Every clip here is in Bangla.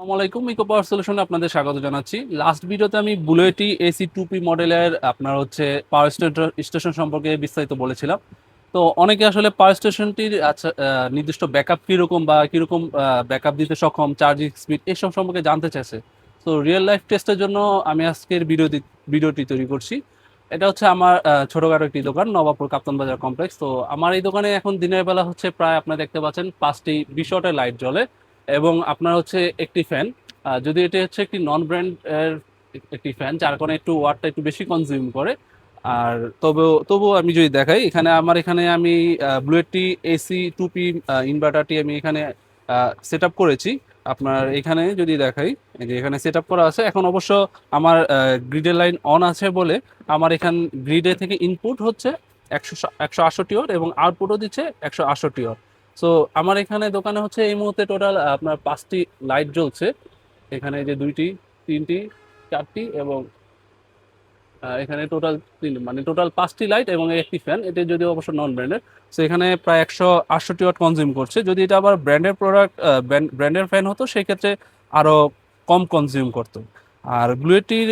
আসসালামু আলাইকুম ইকো পাওয়ার সলিউশনে আপনাদের স্বাগত জানাচ্ছি। লাস্ট ভিডিওতে আমি বুলেটি এসি টু পি মডেলের আপনার হচ্ছে পাওয়ার স্টেশন সম্পর্কে বিস্তারিত বলেছিলাম। তো অনেকে আসলে পাওয়ার স্টেশনটির আচ্ছা নির্দিষ্ট ব্যাকআপ কীরকম বা কীরকম ব্যাকআপ দিতে সক্ষম চার্জিং স্পিড এসব সম্পর্কে জানতে চাইছে। তো রিয়েল লাইফ টেস্টের জন্য আমি আজকের ভিডিও ভিডিওটি তৈরি করছি। এটা হচ্ছে আমার ছোটখাটো একটি দোকান, নবাবপুর কাপ্তান বাজার কমপ্লেক্স তো আমার এই দোকানে এখন দিনের বেলা হচ্ছে প্রায় আপনারা দেখতে পাচ্ছেন পাঁচটি বিশ লাইট জ্বলে। এবং আপনার হচ্ছে একটি ফ্যান যদি এটা হচ্ছে একটি নন ব্র্যান্ড একটি ফ্যান যার কারণে একটু ওয়াটটা একটু বেশি কনজিউম করে। আর তবেও, তবুও আমি যদি দেখাই, এখানে আমার, এখানে আমি ব্লুয়েটটি এসি টুপি ইনভার্টারটি আমি এখানে সেট করেছি। আপনার এখানে যদি দেখাই যে এখানে সেট করা আছে। এখন অবশ্য আমার গ্রিডের লাইন অন আছে বলে আমার এখান গ্রিডে থেকে ইনপুট হচ্ছে একশো একশো আটষট্টি ওয়াট এবং আউটপুটও দিচ্ছে একশো আটষট্টি ওয়াট। সো আমার এখানে দোকানে হচ্ছে এই মুহূর্তে টোটাল আপনার পাঁচটি লাইট জ্বলছে। এখানে যে দুইটি, তিনটি, চারটি এবং এখানে টোটাল তিন মানে টোটাল পাঁচটি লাইট এবং একটি ফ্যান এটি যদি অবশ্য নন ব্র্যান্ডের সো এখানে প্রায় একশো আটষট্টি ওয়াট কনজিউম করছে। যদি এটা আবার ব্র্যান্ডের প্রোডাক্ট ব্র্যান্ডের ফ্যান হতো, সেক্ষেত্রে আরও কম কনজিউম করতো। আর ব্লুয়েটির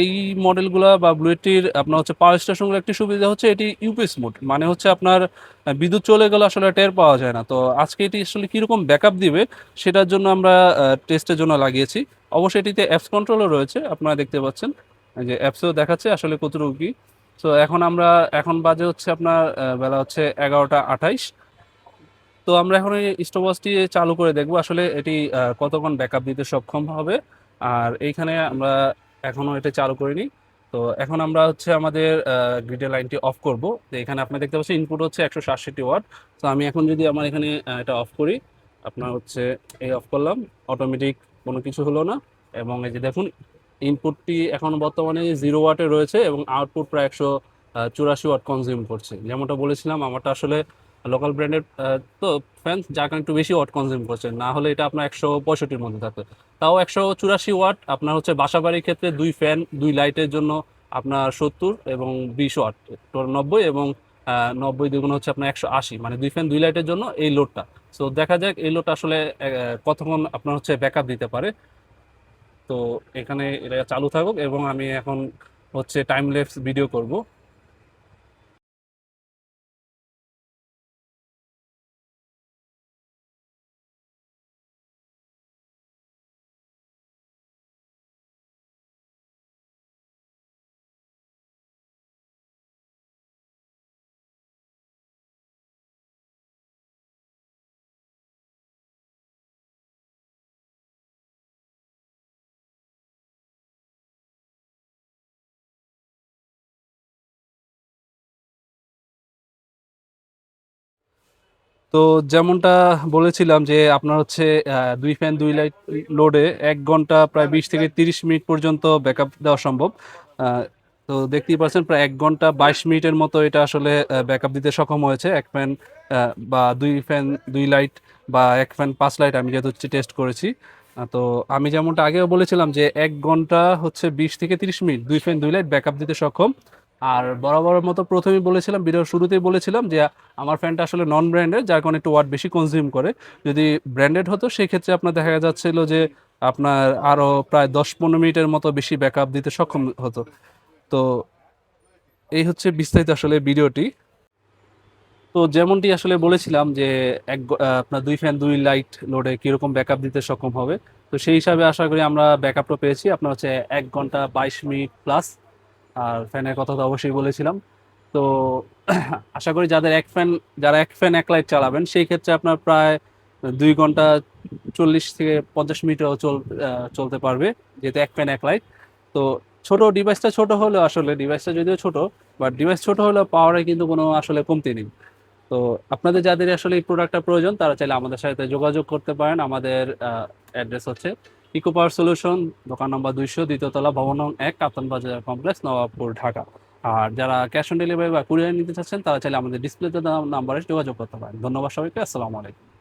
এই মডেলগুলো বা ব্লুয়েটির আপনার হচ্ছে পাওয়ার স্টেশনগুলো একটি সুবিধা হচ্ছে এটি ইউপিএস মোড মানে হচ্ছে আপনার বিদ্যুৎ চলে গেলে আসলে টের পাওয়া যায় না। তো আজকে এটি আসলে কীরকম ব্যাকআপ দিবে সেটার জন্য আমরা টেস্টের জন্য লাগিয়েছি। অবশ্যই এটিতে অ্যাপস কন্ট্রোলও রয়েছে, আপনারা দেখতে পাচ্ছেন যে অ্যাপসেও দেখাচ্ছে আসলে কতটুকু কি। তো এখন আমরা, এখন বাজে হচ্ছে আপনার বেলা হচ্ছে এগারোটা আঠাইশ। তো আমরা এখন এই স্টপওয়াচটি চালু করে দেখব আসলে এটি কতক্ষণ ব্যাকআপ দিতে সক্ষম হবে। আর এইখানে আমরা এখনও এটা চালু করিনি। তো এখন আমরা হচ্ছে আমাদের গ্রিডের লাইনটি অফ করব। তো এখানে আপনি দেখতে পাচ্ছেন ইনপুট হচ্ছে একশো সাতষট্টি ওয়াট তো আমি এখন যদি আমার এখানে এটা অফ করি, আপনার হচ্ছে এই অফ করলাম অটোমেটিক কোনো কিছু হলো না। এবং এই যে দেখুন ইনপুটটি এখন বর্তমানে জিরো ওয়াটে রয়েছে এবং আউটপুট প্রায় একশো চুরাশি ওয়াট কনজিউম করছে। যেমনটা বলেছিলাম, আমারটা আসলে লোকাল ব্র্যান্ডের তো ফ্যান যার কারণে একটু বেশি ওয়াট কনজিউম করছে না হলে এটা আপনার একশো পঁয়ষট্টির মধ্যে থাকবে। তাও একশো চুরাশি ওয়াট আপনার হচ্ছে বাসাবাড়ির ক্ষেত্রে দুই ফ্যান দুই লাইটের জন্য আপনার সত্তর এবং বিশ ওয়াট নব্বই এবং নব্বই দুগুণ হচ্ছে আপনার একশো আশি মানে দুই ফ্যান দুই লাইটের জন্য এই লোডটা সো দেখা যাক এই লোডটা আসলে কতক্ষণ আপনার হচ্ছে ব্যাকআপ দিতে পারে। তো এখানে এটা চালু থাকুক এবং আমি এখন হচ্ছে টাইম লেপস ভিডিও করব। তো যেমনটা বলেছিলাম যে আপনার হচ্ছে দুই ফ্যান দুই লাইট লোডে এক ঘণ্টা প্রায় বিশ থেকে তিরিশ মিনিট পর্যন্ত ব্যাকআপ দেওয়া সম্ভব। তো দেখতেই পাচ্ছেন প্রায় এক ঘণ্টা বাইশ মিনিটের মতো এটা আসলে ব্যাকআপ দিতে সক্ষম হয়েছে। এক ফ্যান বা দুই ফ্যান দুই লাইট বা এক ফ্যান পাঁচ লাইট আমি যেহেতু হচ্ছে টেস্ট করেছি। তো আমি যেমনটা আগেও বলেছিলাম যে এক ঘণ্টা হচ্ছে বিশ থেকে তিরিশ মিনিট, দুই ফ্যান দুই লাইট ব্যাকআপ দিতে সক্ষম। আর বরাবরের মতো প্রথমেই বলেছিলাম, ভিডিওর শুরুতেই বলেছিলাম যে আমার ফ্যানটা আসলে নন ব্র্যান্ডেড যার কারণে একটু ওয়াট বেশি কনজিউম করে। যদি ব্র্যান্ডেড হতো সেই ক্ষেত্রে আপনার দেখা যাচ্ছিল যে আপনার আরও প্রায় দশ পনেরো মিনিটের মতো বেশি ব্যাকআপ দিতে সক্ষম হতো। তো এই হচ্ছে বিস্তারিত আসলে ভিডিওটি। তো যেমনটি আসলে বলেছিলাম যে এক আপনার দুই ফ্যান দুই লাইট লোডে কীরকম ব্যাকআপ দিতে সক্ষম হবে। তো সেই হিসাবে আশা করি আমরা ব্যাকআপটা পেয়েছি। আপনার হচ্ছে এক ঘণ্টা বাইশ মিনিট প্লাস আর ফ্যানের কথা তো অবশ্যই বলেছিলাম। তো আশা করি যাদের এক ফ্যান, যারা এক ফ্যান, এক লাইট চালাবেন, সেই ক্ষেত্রে আপনার প্রায় দুই ঘণ্টা চল্লিশ থেকে পঞ্চাশ মিনিটও চল চলতে পারবে, যেহেতু এক ফ্যান, এক লাইট। তো ছোট ডিভাইসটা ছোট হলেও আসলে, ডিভাইসটা যদিও ছোট, বাট ডিভাইস ছোট হলেও পাওয়ারে কিন্তু কোনো আসলে কমতি নেই। তো আপনাদের যাদের আসলে এই প্রোডাক্টটা প্রয়োজন, তারা চাইলে আমাদের সাথে যোগাযোগ করতে পারেন। আমাদের অ্যাড্রেস হচ্ছে ইকো পাওয়ার সলিউশন, দোকান নম্বর দুইশো দ্বিতীয়তলা ভবন এক, কাপ্তান বাজার কমপ্লেক্স, নবাবপুর, ঢাকা। আর যারা ক্যাশ অন ডেলিভারি বা কুরিয়ার নিতে চাচ্ছেন, তারা চাইলে আমাদের ডিসপ্লেতে নাম্বারে যোগাযোগ করতে পারেন। ধন্যবাদ সবাইকে, আসসালামু আলাইকুম।